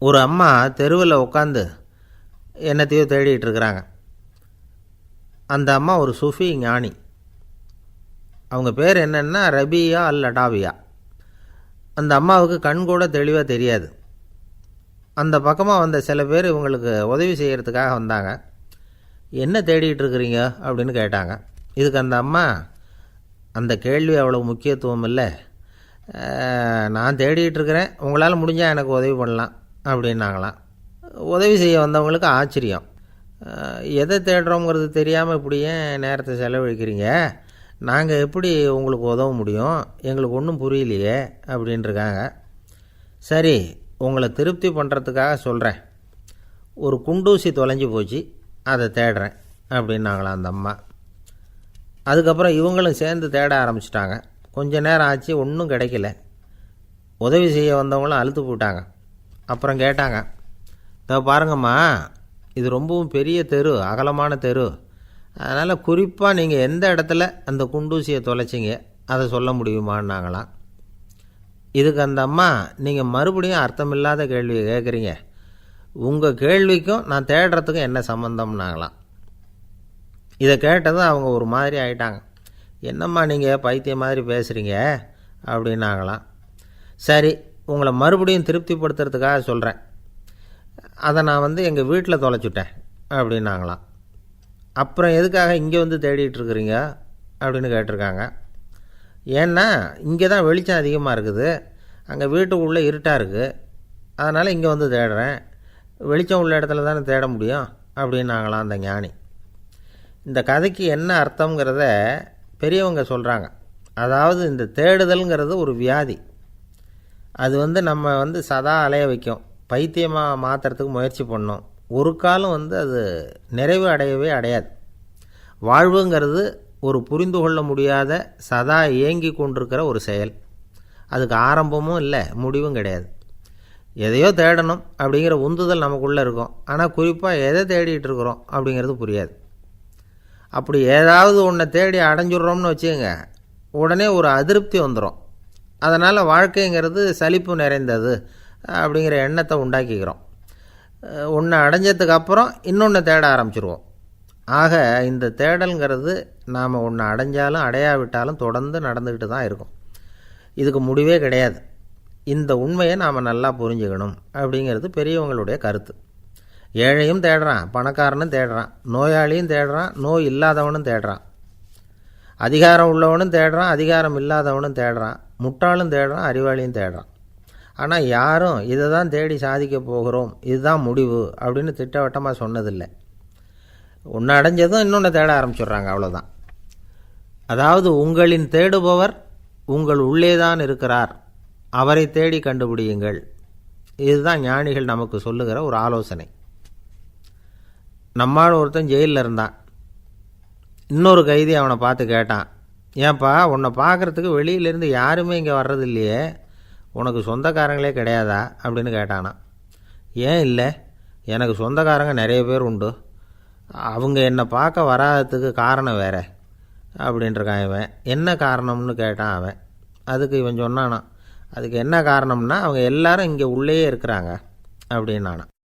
ஒரு அம்மா தெருவில் உட்காந்து என்னத்தையோ தேடிகிட்டு இருக்கிறாங்க. அந்த அம்மா ஒரு சுஃபி ஞானி. அவங்க பேர் என்னென்னா ரபியா அல் லடாவியா அந்த அம்மாவுக்கு கண் கூட தெளிவாக தெரியாது. அந்த பக்கமாக வந்த சில பேர் இவங்களுக்கு உதவி செய்கிறதுக்காக வந்தாங்க. என்ன தேடிட்டு இருக்கிறீங்க? அப்படின்னு கேட்டாங்க. இதுக்கு அந்த அம்மா அந்த கேள்வி அவ்வளோ முக்கியத்துவம் இல்லை. நான் தேடிகிட்டு இருக்கிறேன். உங்களால் முடிஞ்சால் எனக்கு உதவி பண்ணலாம். அப்படின்னாங்களாம். உதவி செய்ய வந்தவங்களுக்கு ஆச்சரியம். எதை தேடுறோங்கிறது தெரியாமல் இப்படி ஏன் நேரத்தை செலவழிக்கிறீங்க? நாங்கள் எப்படி உங்களுக்கு உதவ முடியும்? எங்களுக்கு ஒன்றும் புரியலையே அப்படின்ட்டுருக்காங்க சரி உங்களை திருப்தி பண்ணுறதுக்காக சொல்கிறேன் ஒரு குண்டூசி தொலைஞ்சு போச்சு அதை தேடுறேன் அப்படின்னாங்களாம் அந்த அம்மா. அதுக்கப்புறம் இவங்களும் சேர்ந்து தேட ஆரம்பிச்சிட்டாங்க. கொஞ்ச நேரம் ஆச்சு ஒன்றும் கிடைக்கல. உதவி செய்ய வந்தவங்களும் அழுத்து போட்டாங்க அப்புறம் கேட்டாங்க இதோ பாருங்கம்மா இது ரொம்பவும் பெரிய தெரு அகலமான தெரு. அதனால் குறிப்பாக நீங்கள் எந்த இடத்துல அந்த குண்டூசியை தொலைச்சிங்க அதை சொல்ல முடியுமான்னாங்களாம். இதுக்கு அந்த அம்மா நீங்கள் மறுபடியும் அர்த்தமில்லாத கேள்வியை கேட்குறீங்க உங்கள் கேள்விக்கும் நான் தேடுறதுக்கும் என்ன சம்மந்தம்னாங்களாம் இதை கேட்டதும் அவங்க ஒரு மாதிரி ஆயிட்டாங்க. என்னம்மா நீங்கள் பைத்தியம் மாதிரி பேசுகிறீங்க அப்படின்னாங்களாம். சரி உங்களை மறுபடியும் திருப்திப்படுத்துறதுக்காக சொல்கிறேன் அதை நான் வந்து எங்கள் வீட்டில் தொலைச்சுட்டேன் அப்படின்னாங்களாம். அப்புறம் எதுக்காக இங்கே வந்து தேடிட்டுருக்குறீங்க அப்படின்னு கேட்டிருக்காங்க. ஏன்னா இங்கே தான் வெளிச்சம் அதிகமாக இருக்குது. அங்கே வீட்டுக்குள்ளே இருட்டாக இருக்குது அதனால் இங்கே வந்து தேடுறேன். வெளிச்சம் உள்ள இடத்துல தானே தேட முடியும் அப்படின்னாங்களாம் அந்த ஞானி. இந்த கதைக்கு என்ன அர்த்தங்கிறத பெரியவங்க சொல்கிறாங்க அதாவது இந்த தேடுதல்ங்கிறது ஒரு வியாதி. அது வந்து நம்ம வந்து சதா அலைய வைக்கும். பைத்தியமாக மாற்றுறதுக்கு முயற்சி பண்ணோம். ஒரு காலம் வந்து அது நிறைவு அடையவே அடையாது. வாழ்வுங்கிறது ஒரு புரிந்து கொள்ள முடியாத சதா இயங்கி கொண்டிருக்கிற ஒரு செயல். அதுக்கு ஆரம்பமும் இல்லை முடிவும் கிடையாது. எதையோ தேடணும் அப்படிங்கிற உந்துதல் நமக்குள்ளே இருக்கும். ஆனால் குறிப்பாக எதை தேடிட்டு இருக்கிறோம் அப்படிங்கிறது புரியாது. அப்படி ஏதாவது ஒன்றை தேடி அடைஞ்சிடுறோம்னு வச்சுக்கோங்க உடனே ஒரு அதிருப்தி வந்துடும் அதனால் வாழ்க்கைங்கிறது சலிப்பு நிறைந்தது அப்படிங்கிற எண்ணத்தை உண்டாக்கிக்கிறோம். ஒன்று அடைஞ்சதுக்கு அப்புறம் இன்னொன்று தேட ஆரம்பிச்சிருவோம். ஆக இந்த தேடல்ங்கிறது நாம் ஒன்று அடைஞ்சாலும் அடையாவிட்டாலும் தொடர்ந்து நடந்துக்கிட்டு தான் இருக்கும். இதுக்கு முடிவே கிடையாது. இந்த உண்மையை நாம் நல்லா புரிஞ்சுக்கணும் அப்படிங்கிறது பெரியவங்களுடைய கருத்து. ஏழையும் தேடுறான் பணக்காரனும் தேடுறான் நோயாளியும் தேடுறான் நோய் இல்லாதவனும் தேடுறான். அதிகாரம் உள்ளவனும் தேடுறான் அதிகாரம் இல்லாதவனும் தேடுறான். முட்டாளும் தேடுறான் அறிவாளியும் தேடுறான். ஆனால் யாரும் இதை தான் தேடி சாதிக்க போகிறோம் இதுதான் முடிவு அப்படின்னு திட்டவட்டமாக சொன்னதில்லை. ஒன்று அடைஞ்சதும் இன்னொன்று தேட ஆரம்பிச்சிடுறாங்க அவ்வளோதான் அதாவது உங்களின் தேடுபவர் உங்கள் உள்ளே தான் இருக்கிறார். அவரை தேடி கண்டுபிடியுங்கள். இதுதான் ஞானிகள் நமக்கு சொல்லுகிற ஒரு ஆலோசனை. நம்மால் ஒருத்தன் ஜெயிலில் இருந்தான். இன்னொரு கைதி அவனை பார்த்து கேட்டான் ஏன்பா உன்னை பார்க்குறதுக்கு வெளியிலேருந்து யாருமே இங்கே வர்றது இல்லையே உனக்கு சொந்தக்காரங்களே கிடையாதா? அப்படின்னு கேட்டானா. ஏன் இல்லை? எனக்கு சொந்தக்காரங்க நிறைய பேர் உண்டு. அவங்க என்னை பார்க்க வராததுக்கு காரணம் வேற. அப்படின்ட்டுருக்கான் இவன். என்ன காரணம்னு கேட்டான் அவன். அதுக்கு இவன் சொன்னானா அதுக்கு என்ன காரணம்னா அவங்க எல்லாரும் இங்கே உள்ளேயே இருக்கிறாங்க. அப்படின்னானா.